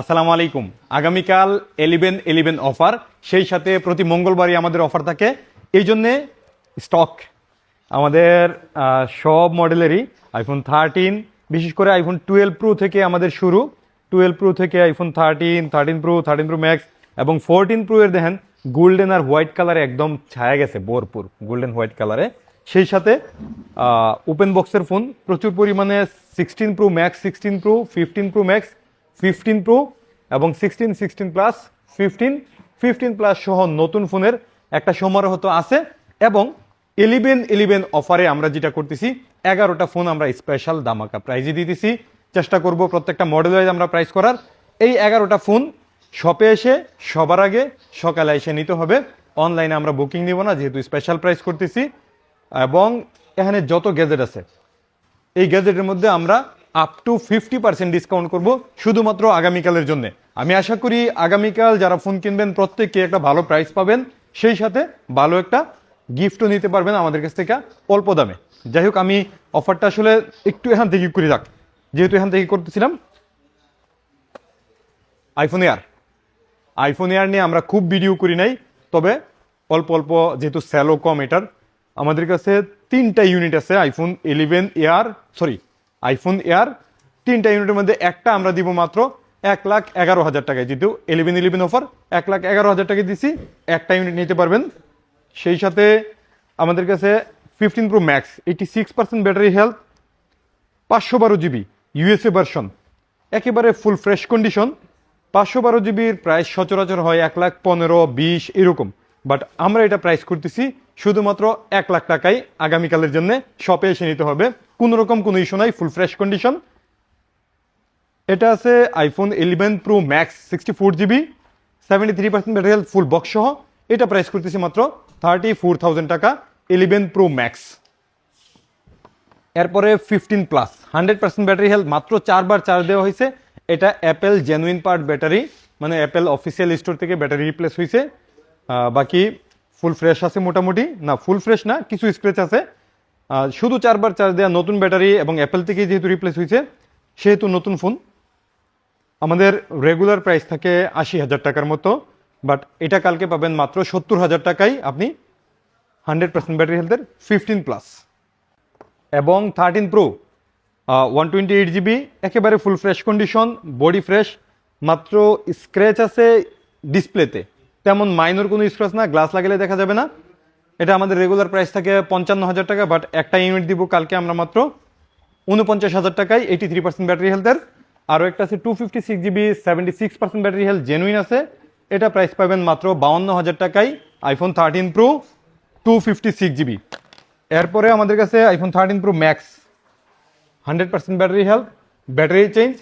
আসসালামু আলাইকুম। আগামীকাল এলিভেন এলিভেন অফার সেই সাথে প্রতি মঙ্গলবারই আমাদের অফার থাকে। এই জন্যে স্টক আমাদের সব মডেলেরই আইফোন থার্টিন বিশেষ করে আইফোন টুয়েলভ প্রো থেকে আমাদের শুরু। টুয়েলভ প্রো থেকে iPhone thirteen thirteen pro thirteen pro max এবং ফোরটিন প্রো এর দেখেন গোল্ডেন আর হোয়াইট কালারে একদম ছায়া গেছে, ভরপুর গোল্ডেন হোয়াইট কালারে সেই সাথে ওপেন বক্সের ফোন প্রচুর পরিমাণে sixteen pro max sixteen pro fifteen pro max fifteen pro এবং sixteen sixteen plus fifteen fifteen plus সহ নতুন ফোনের একটা সমারোহ তো আছে এবং ইলেভেন ইলেভেন অফারে আমরা যেটা করতেছি, এগারোটা ফোন আমরা স্পেশাল দামাকা প্রাইজে দিতেছি। চেষ্টা করব প্রত্যেকটা মডেল ওয়াইজ আমরা প্রাইস করার। এই এগারোটা ফোন শপে এসে, সবার আগে সকালে এসে নিতে হবে। অনলাইনে আমরা বুকিং নিব না, যেহেতু স্পেশাল প্রাইস করতেছি। এবং এখানে যত গ্যাজেট আছে, এই গ্যাজেটের মধ্যে আমরা up to fifty percent discount করব শুধুমাত্র আগামীকালের জন্য। আমি আশা করি আগামীকাল যারা ফোন কিনবেন, প্রত্যেককে একটা ভালো প্রাইস পাবেন, সেই সাথে ভালো একটা গিফটও নিতে পারবেন আমাদের কাছ থেকে অল্প দামে। যাই হোক, আমি অফারটা আসলে একটু এখান থেকে করে রাখ যেহেতু এখান থেকে করতেছিলাম আইফোন এয়ার আইফোন এয়ার নিয়ে আমরা খুব ভিডিও করি নাই, তবে অল্প অল্প যেহেতু স্যালো কম এটার, আমাদের কাছে তিনটা ইউনিট আছে iPhone eleven air sorry iPhone air তিনটা ইউনিটের মধ্যে একটা আমরা দিব মাত্র এক লাখ এগারো হাজার টাকায়। যেহেতু ইলেভেন ইলেভেন অফার এক লাখ এগারো হাজার টাকায় দিছি, একটা ইউনিট নিতে পারবেন। সেই সাথে আমাদের কাছে fifteen pro max eighty six percent battery health পাঁচশো বারো জিবি ইউএসএ ভার্সন একেবারে ফুল ফ্রেশ কন্ডিশন পাঁচশো বারো জিবির প্রাইস সচরাচর হয় এক লাখ পনেরো, বিশ, এরকম। বাট আমরা এটা প্রাইস করতেছি শুধুমাত্র এক লাখ টাকায় আগামীকালের জন্য শপে এসে নিতে হবে। কোনো রকম কোনো ইস্যু নাই ফুল ফ্রেশ কন্ডিশন এটা আছে iPhone eleven pro max sixty four GB seventy three percent battery health full box সহ। এটা প্রাইস করতেছি মাত্র থার্টি ফোর থাউজেন্ড টাকা ইলেভেন প্রো ম্যাক্স এরপরে fifteen plus hundred percent battery health মাত্র চারবার চার্জ দেওয়া হয়েছে। এটা অ্যাপেল জেনুইন পার্ট ব্যাটারি মানে অ্যাপেল অফিসিয়াল স্টোর থেকে ব্যাটারি রিপ্লেস হয়েছে। বাকি ফুল ফ্রেশ আছে মোটামুটি। না ফুল ফ্রেশ না, কিছু স্ক্রেচ আছে। শুধু চারবার চার্জ দেওয়া নতুন ব্যাটারি এবং অ্যাপেল থেকে যেহেতু রিপ্লেস হয়েছে, সেহেতু নতুন ফোন আমাদের রেগুলার প্রাইস থাকে আশি হাজার টাকার মতো বাট এটা কালকে পাবেন মাত্র সত্তর হাজার টাকায় আপনি হান্ড্রেড পার্সেন্ট ব্যাটারি হেলথের ফিফটিন প্লাস এবং thirteen pro one twenty eight GB একেবারে full fresh condition body fresh মাত্র স্ক্র্যাচ আছে ডিসপ্লেতে তেমন মাইনর কোনো স্ক্র্যাচ না গ্লাস লাগালে দেখা যাবে না। এটা আমাদের রেগুলার প্রাইস থাকে পঞ্চান্ন হাজার টাকা বাট একটা ইউনিট দিব কালকে আমরা মাত্র উনপঞ্চাশ হাজার টাকায় এইটি থ্রি পার্সেন্ট ব্যাটারি হেলথের আরও একটা আছে two fifty six GB seventy six percent battery health genuine আছে। এটা প্রাইস পাবেন মাত্র বাউন্ন হাজার টাকায় iPhone thirteen pro two fifty six GB এরপরে আমাদের কাছে iPhone thirteen pro max hundred percent battery health battery change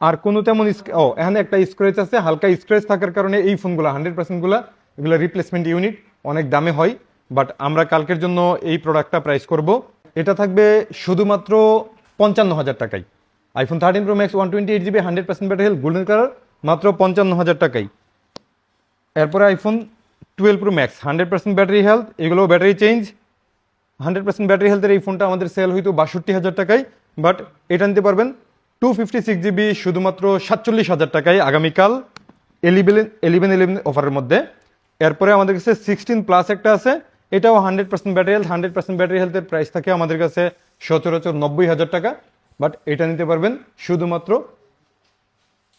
আর কোনো তেমন ও, এখানে একটা স্ক্রেচ আছে, হালকা স্ক্রেচ থাকার কারণে এই ফোনগুলো হান্ড্রেড পার্সেন্টগুলো এগুলো রিপ্লেসমেন্ট ইউনিট অনেক দামে হয় বাট আমরা কালকের জন্য এই প্রোডাক্টটা প্রাইস করব। এটা থাকবে শুধুমাত্র পঞ্চান্ন হাজার টাকায়। IPhone thirteen pro max one twenty eight GB hundred percent battery golden colour মাত্র পঞ্চান্ন হাজার টাকায়। এরপরে iPhone twelve pro max hundred percent battery health এগুলো battery change hundred percent battery হেলথের এই ফোনটা আমাদের সেল হইতো বাষট্টি হাজার টাকায় বাট এটা নিতে পারবেন টু ফিফটি সিক্স জিবি শুধুমাত্র সাতচল্লিশ হাজার টাকায় আগামীকাল। এলিভেন এলিভেন ইলেভেন অফারের মধ্যে। এরপরে আমাদের কাছে সিক্সটিন প্লাস একটা আছে। এটাও hundred percent battery health hundred percent battery হেলথের প্রাইস থাকে আমাদের কাছে সচরাচর নব্বই হাজার টাকা। বাট এটা নিতে পারবেন শুধুমাত্র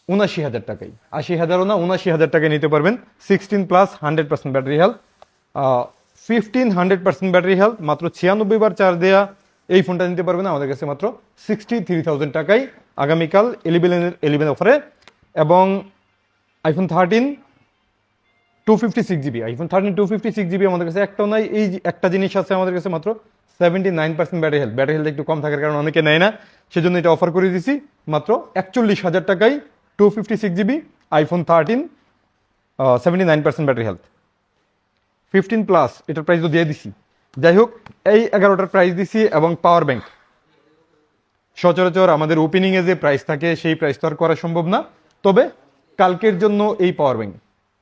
উনাশি হাজার টাকাই আশি হাজারও না উনাশি হাজার টাকায় নিতে পারবেন। Sixteen plus hundred percent battery health fifteen hundred percent battery health মাত্র ছিয়ানব্বই বার চার্জ দেওয়া এই ফোনটা নিতে পারবেন আমাদের কাছে মাত্র সিক্সটি থ্রি থাউজেন্ড টাকায়। আগামীকাল এলিভেন এলিভেন অফারে এবং iPhone thirteen two fifty six GB iPhone thirteen two fifty six GB আমাদের কাছে একটাও নাই। এই একটা জিনিস আছে আমাদের কাছে মাত্র seventy nine percent battery health battery health একটু কম থাকার কারণে অনেকে নেয় না। সেজন্য এটা অফার করে দিছি মাত্র একচল্লিশ হাজার টাকায় two fifty six GB iPhone thirteen seventy nine percent battery health fifteen plus এটার প্রাইস তো দিয়ে দিছি। যাই হোক, এই এগারোটার প্রাইস দিছি এবং পাওয়ার ব্যাংক সচরাচর আমাদের ওপেনিংয়ে যে প্রাইস থাকে, সেই প্রাইস তো আর করা সম্ভব না। তবে কালকের জন্য এই পাওয়ার ব্যাংক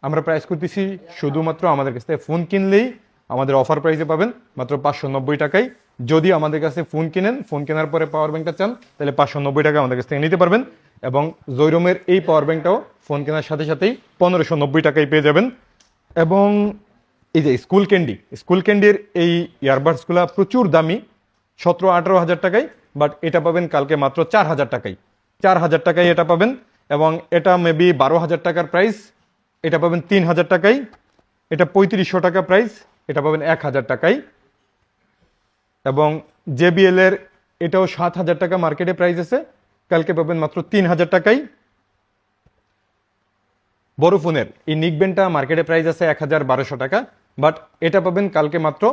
আমরা প্রাইস করতেছি শুধুমাত্র আমাদের কাছ থেকে ফোন কিনলেই আমাদের অফার প্রাইসে পাবেন মাত্র পাঁচশো নব্বই টাকায়। যদি আমাদের কাছে ফোন কিনেন ফোন কেনার পরে পাওয়ার ব্যাংকটা চান, তাহলে পাঁচশো নব্বই টাকা আমাদের কাছ থেকে নিতে পারবেন এবং জৈরমের এই পাওয়ার ব্যাংকটাও ফোন কেনার সাথে সাথেই পনেরোশো নব্বই টাকায় পেয়ে যাবেন। এবং এই যে স্কুল ক্যান্ডি স্কুল ক্যান্ডির এই ইয়ারবাডসগুলো প্রচুর দামি, সতেরো আঠেরো হাজার টাকায় বাট এটা পাবেন কালকে মাত্র চার হাজার টাকায়। চার হাজার টাকায় এটা পাবেন এবং এটা মেবি বারো হাজার টাকার প্রাইস এটা পাবেন তিন হাজার টাকাই এটা পঁয়ত্রিশশো টাকা প্রাইস এটা পাবেন এক হাজার টাকাই এবং জেবিএল এর এটাও সাত হাজার টাকা মার্কেটে প্রাইস আছে। কালকে পাবেন মাত্র তিন হাজার টাকাই বড় ফোনের এই নিকবেনটা মার্কেটে প্রাইস আছে এক হাজার বারোশো টাকা বাট এটা পাবেন কালকে মাত্র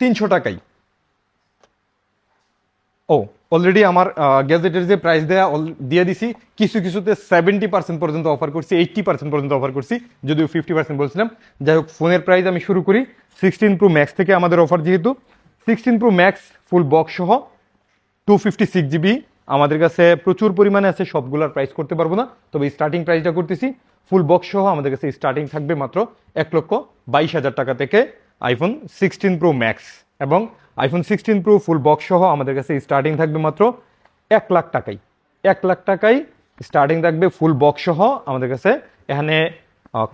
তিনশো টাকায়। ও অলরেডি আমার গ্যাজেটের যে প্রাইস দেয়া দিয়ে দিছি, কিছু কিছুতে সেভেন্টি পার্সেন্ট পর্যন্ত অফার করছি এইট্টি পার্সেন্ট পর্যন্ত অফার করছি, যদিও ফিফটি পার্সেন্ট বলছিলাম। যাই হোক ফোনের প্রাইস আমি শুরু করি। সিক্সটিন প্রো ম্যাক্স থেকে আমাদের অফার যেহেতু sixteen pro max full box সহ টু ফিফটি সিক্স জিবি আমাদের কাছে প্রচুর পরিমাণে আছে, সবগুলোর প্রাইস করতে পারব না, তবে স্টার্টিং প্রাইসটা করতেছি। ফুল বক্স সহ আমাদের কাছে স্টার্টিং থাকবে মাত্র এক লক্ষ বাইশ হাজার টাকা থেকে আইফোন সিক্সটিন প্রো ম্যাক্স এবং iPhone sixteen pro full box সহ আমাদের কাছে স্টার্টিং থাকবে মাত্র এক লাখ টাকাই। এক লাখ টাকাই স্টার্টিং থাকবে ফুল বক্স সহ আমাদের কাছে। এখানে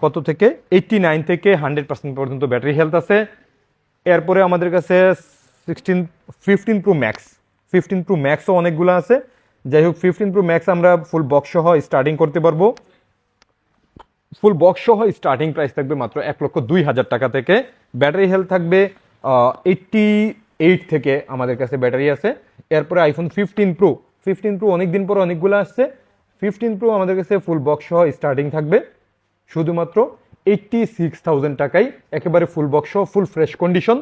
কত থেকে? এইটটি নাইন থেকে হান্ড্রেড পার্সেন্ট পর্যন্ত ব্যাটারি হেলথ আছে। এরপরে আমাদের কাছে sixteen fifteen pro max fifteen pro ম্যাক্সও অনেকগুলো আছে। যাই হোক ফিফটিন প্রো ম্যাক্স আমরা ফুল বক্স সহ স্টার্টিং করতে পারব। ফুল বক্স সহ স্টার্টিং প্রাইস থাকবে মাত্র এক লক্ষ দুই হাজার টাকা থেকে। ব্যাটারি হেলথ থাকবে এইটটি এইট থেকে আমাদের কাছে ব্যাটারি আছে। এরপরে iPhone fifteen pro fifteen pro অনেক দিন পর অনেকগুলো আসছে। ফিফটিন প্রো আমাদের কাছে ফুল বক্স সহ স্টার্টিং থাকবে। শুধুমাত্র এইটটি সিক্স থাউজেন্ড টাকাই একেবারে ফুল বক্স সহ ফুল ফ্রেশ কন্ডিশন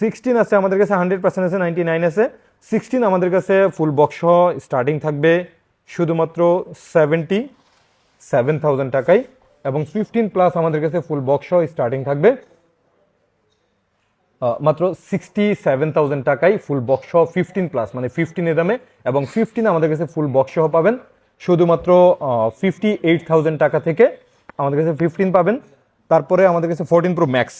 সিক্সটিন আছে আমাদের কাছে হান্ড্রেড পার্সেন্ট আছে নাইনটি নাইন আছে। সিক্সটিন আমাদের কাছে ফুল বক্স সহ স্টার্টিং থাকবে শুধুমাত্র সেভেন্টি সেভেন থাউজেন্ড টাকায়। এবং ফিফটিন প্লাস আমাদের কাছে ফুল বক্স সহ স্টার্টিং থাকবে। মাত্র সিক্সটি সেভেন থাউজেন্ড টাকায় ফুল বক্স সহ ফিফটিন প্লাস মানে ফিফটিনের দামে, এবং ফিফটিন আমাদের কাছে ফুল বক্স সহ পাবেন। শুধুমাত্র ফিফটি এইট থাউজেন্ড টাকা থেকে আমাদের কাছে ফিফটিন পাবেন। তারপরে আমাদের কাছে fourteen pro max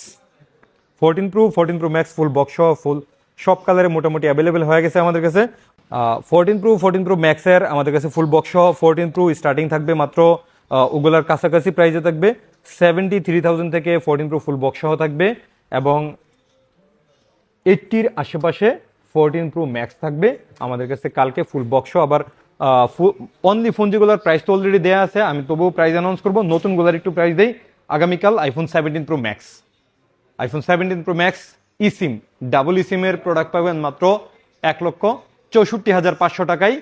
fourteen pro fourteen pro max full box সহ ফুল সব কালারে মোটামুটি অ্যাভেলেবেল হয়ে গেছে আমাদের কাছে। ফোরটিন প্রো ফোরটিন প্রো ম্যাক্সের আমাদের কাছে ফুল বক্স সহ ফোরটিন প্রো স্টার্টিং থাকবে মাত্র ওগুলার কাছাকাছি প্রাইসে থাকবে। সেভেন্টি থ্রি থাউজেন্ড থেকে ফোরটিন প্রো ফুল বক্স সহ থাকবে, এবং এইটটির আশেপাশে ফোরটিন প্রো ম্যাক্স থাকবে। আমাদের কাছে কালকে ফুল বক্সও আবার অনলি ফোন যেগুলোর প্রাইস তো অলরেডি দেওয়া আছে, আমি তবুও প্রাইস অ্যানাউন্স করব। নতুনগুলোর একটু প্রাইস দেই। আগামীকাল iPhone seventeen pro max iPhone seventeen pro max e sim double e সিমের প্রোডাক্ট পাবেন মাত্র এক লক্ষ চৌষট্টি হাজার পাঁচশো টাকায়।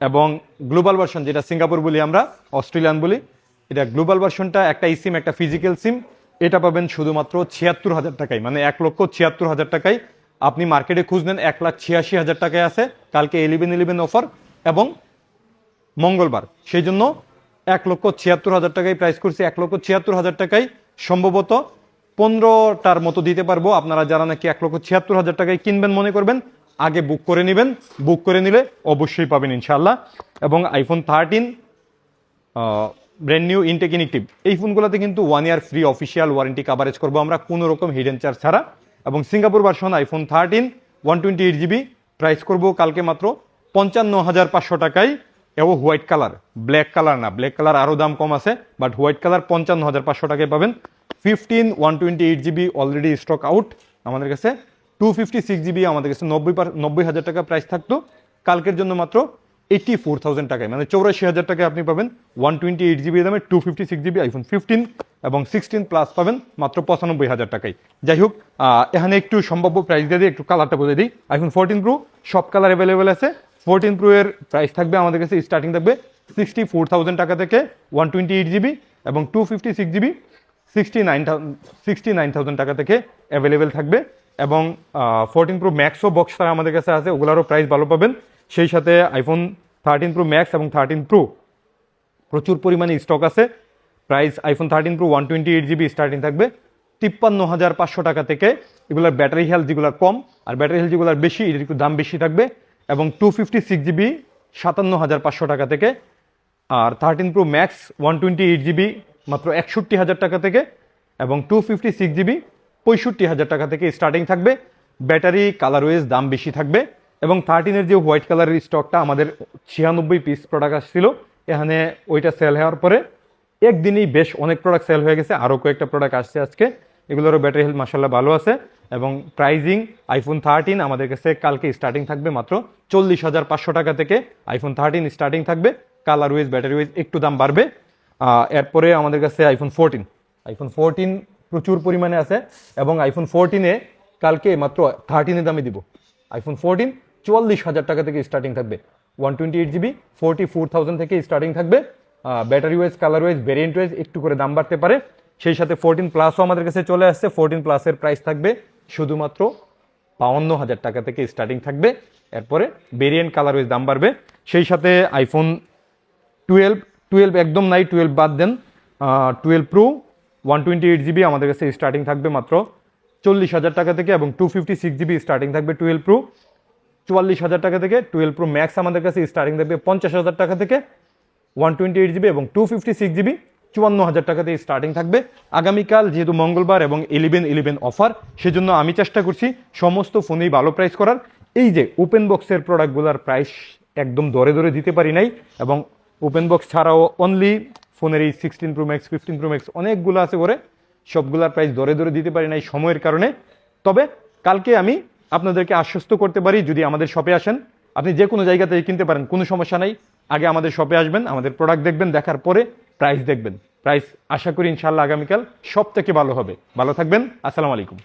এবং গ্লোবাল ভার্সন যেটা সিঙ্গাপুর বলি আমরা, অস্ট্রেলিয়ান বলি, এটা গ্লোবাল ভার্সনটা একটা ই সিম একটা ফিজিক্যাল সিম এটা পাবেন শুধুমাত্র ছিয়াত্তর হাজার টাকায় মানে এক লক্ষ ছিয়াত্তর হাজার টাকায়। আপনি মার্কেটে খুঁজ নেন এক লাখ ছিয়াশি হাজার টাকায় আছে, কালকে ইলেভেন ইলেভেন অফার এবং মঙ্গলবার। সেই জন্য এক লক্ষ ছিয়াত্তর হাজার টাকায় প্রাইস করছি, এক লক্ষ ছিয়াত্তর হাজার টাকায় সম্ভবত পনেরোটার মতো দিতে পারব। আপনারা যারা নাকি এক লক্ষ ছিয়াত্তর হাজার টাকায় কিনবেন মনে করবেন, আগে বুক করে নেবেন। বুক করে নিলে অবশ্যই পাবেন ইনশাল্লাহ এবং iPhone thirteen brand new intact inactive এই ফোনগুলোতে কিন্তু one year free official warranty coverage করব। আমরা কোনো রকম হিডেন চার্জ ছাড়া এবং Singapore version iPhone thirteen, one twenty eight GB, price করব কালকে মাত্র পঞ্চান্ন হাজার পাঁচশো টাকায়। এবং হোয়াইট কালার, ব্ল্যাক কালার না, ব্ল্যাক কালার আরও দাম কম আছে, বাট হোয়াইট কালার পঞ্চান্ন হাজার পাঁচশো টাকায় পাবেন। Fifteen, one twenty eight GB already stock out আমাদের কাছে টু ফিফটি সিক্স জিবি, আমাদের কাছে নব্বই নব্বই হাজার টাকা প্রাইস থাকতো। কালকের জন্য মাত্র এইটি ফোর থাউজেন্ড টাকায় মানে চৌরাশি হাজার টাকায় আপনি পাবেন ওয়ান টোয়েন্টি এইট জিবি দামে two fifty six GB iPhone fifteen এবং সিক্সটিন প্লাস পাবেন মাত্র পঁচানব্বই হাজার টাকায়। যাই হোক এখানে একটু সম্ভাব্য প্রাইস দিয়ে দিই, একটু কালারটা বলে দিই। আইফোন ফোরটিন প্রো সব কালার অ্যাভেলেবেল আছে। ফোরটিন প্রো এর প্রাইস থাকবে আমাদের কাছে স্টার্টিং থাকবে সিক্সটি ফোর থাউজেন্ড টাকা থেকে ওয়ান টোয়েন্টি এইট জিবি এবং two fifty six GB sixty nine sixty nine thousand টাকা থেকে অ্যাভেলেবেল থাকবে। এবং ফোরটিন প্রো ম্যাক্সও বক্স তারা আমাদের কাছে আছে, ওগুলোরও প্রাইস ভালো পাবেন। সেই সাথে আইফোন থার্টিন প্রো ম্যাক্স এবং থার্টিন প্রো প্রচুর পরিমাণে স্টক আছে। Price iPhone thirteen pro one twenty eight GB starting থাকবে। তিপ্পান্ন হাজার পাঁচশো টাকা থেকে এগুলোর ব্যাটারি হেলথ যেগুলো কম আর ব্যাটারি হেলথ যেগুলোর বেশি, এটার একটু দাম বেশি থাকবে এবং টু ফিফটি সিক্স জিবি সাতান্ন হাজার পাঁচশো টাকা থেকে আর thirteen pro max one twenty eight GB মাত্র একষট্টি হাজার টাকা থেকে এবং টু ফিফটি সিক্স জিবি পঁয়ষট্টি হাজার টাকা থেকে স্টার্টিং থাকবে। ব্যাটারি কালার ওয়েজ দাম বেশি থাকবে। এবং থার্টিনের যে হোয়াইট কালারের স্টকটা আমাদের ছিয়ানব্বই পিস প্রোডাক্ট আসছিল, এখানে ওইটা সেল হওয়ার পরে একদিনই বেশ অনেক প্রোডাক্ট সেল হয়ে গেছে, আরও কয়েকটা প্রোডাক্ট আসছে আজকে। এগুলোরও ব্যাটারি হেলথ মাসাল্লাহ ভালো আছে এবং প্রাইজিং আইফোন থার্টিন আমাদের কাছে কালকে স্টার্টিং থাকবে মাত্র চল্লিশ হাজার পাঁচশো টাকা থেকে আইফোন থার্টিন স্টার্টিং থাকবে কালার ওয়েজ ব্যাটারি ওয়েজ একটু দাম বাড়বে। এরপরে আমাদের কাছে আইফোন ফোরটিন আইফোন ফোরটিন প্রচুর পরিমাণে আছে এবং আইফোন ফোরটিনে কালকে মাত্র থার্টিনের দামে দিব। আইফোন ফোরটিন চুয়াল্লিশ হাজার টাকা থেকে স্টার্টিং থাকবে। One twenty eight GB forty four thousand থেকে স্টার্টিং থাকবে। Battery wise colour wise variant wise একটু করে দাম বাড়তে পারে। সেই সাথে ফোরটিন প্লাসও আমাদের কাছে চলে আসছে। ফোরটিন প্লাসের প্রাইস থাকবে শুধুমাত্র বাউন্ন হাজার টাকা থেকে স্টার্টিং থাকবে। এরপরে ভেরিয়েন্ট কালার ওয়াইজ দাম বাড়বে। সেই সাথে আইফোন টুয়েলভ টুয়েলভ একদম নাই টুয়েলভ বাদ দেন। Twelve pro one twenty eight GB আমাদের কাছে স্টার্টিং থাকবে মাত্র চল্লিশ হাজার টাকা থেকে এবং two fifty six GB starting থাকবে টুয়েলভ প্রো চুয়াল্লিশ হাজার টাকা থেকে টুয়েলভ প্রো ম্যাক্স আমাদের কাছে স্টার্টিং থাকবে পঞ্চাশ হাজার টাকা থেকে ওয়ান টোয়েন্টি এইট জিবি এবং টু ফিফটি সিক্স জিবি চুয়ান্ন হাজার টাকা দিয়ে স্টার্টিং থাকবে। আগামীকাল যেহেতু মঙ্গলবার এবং ইলেভেন ইলেভেন অফার সেজন্য আমি চেষ্টা করছি সমস্ত ফোনেই ভালো প্রাইস করার। এই যে ওপেন বক্সের প্রোডাক্টগুলোর প্রাইস একদম দরে দরে দিতে পারি নাই এবং ওপেন বক্স ছাড়াও অনলি ফোনের এই sixteen pro max fifteen pro max অনেকগুলো আছে করে সবগুলার প্রাইস দরে দরে দিতে পারি নাই সময়ের কারণে। তবে কালকে আমি আপনাদেরকে আশ্বস্ত করতে পারি যদি আমাদের শপে আসেন। আপনি যে কোনো জায়গা থেকে কিনতে পারেন, কোনো সমস্যা নাই। আগে আমাদের শপে আসবেন, আমাদের প্রোডাক্ট দেখবেন, দেখার পরে প্রাইস দেখবেন। প্রাইস আশা করি ইনশাল্লাহ আগামীকাল সব থেকে ভালো হবে। ভালো থাকবেন, আসসালামু আলাইকুম।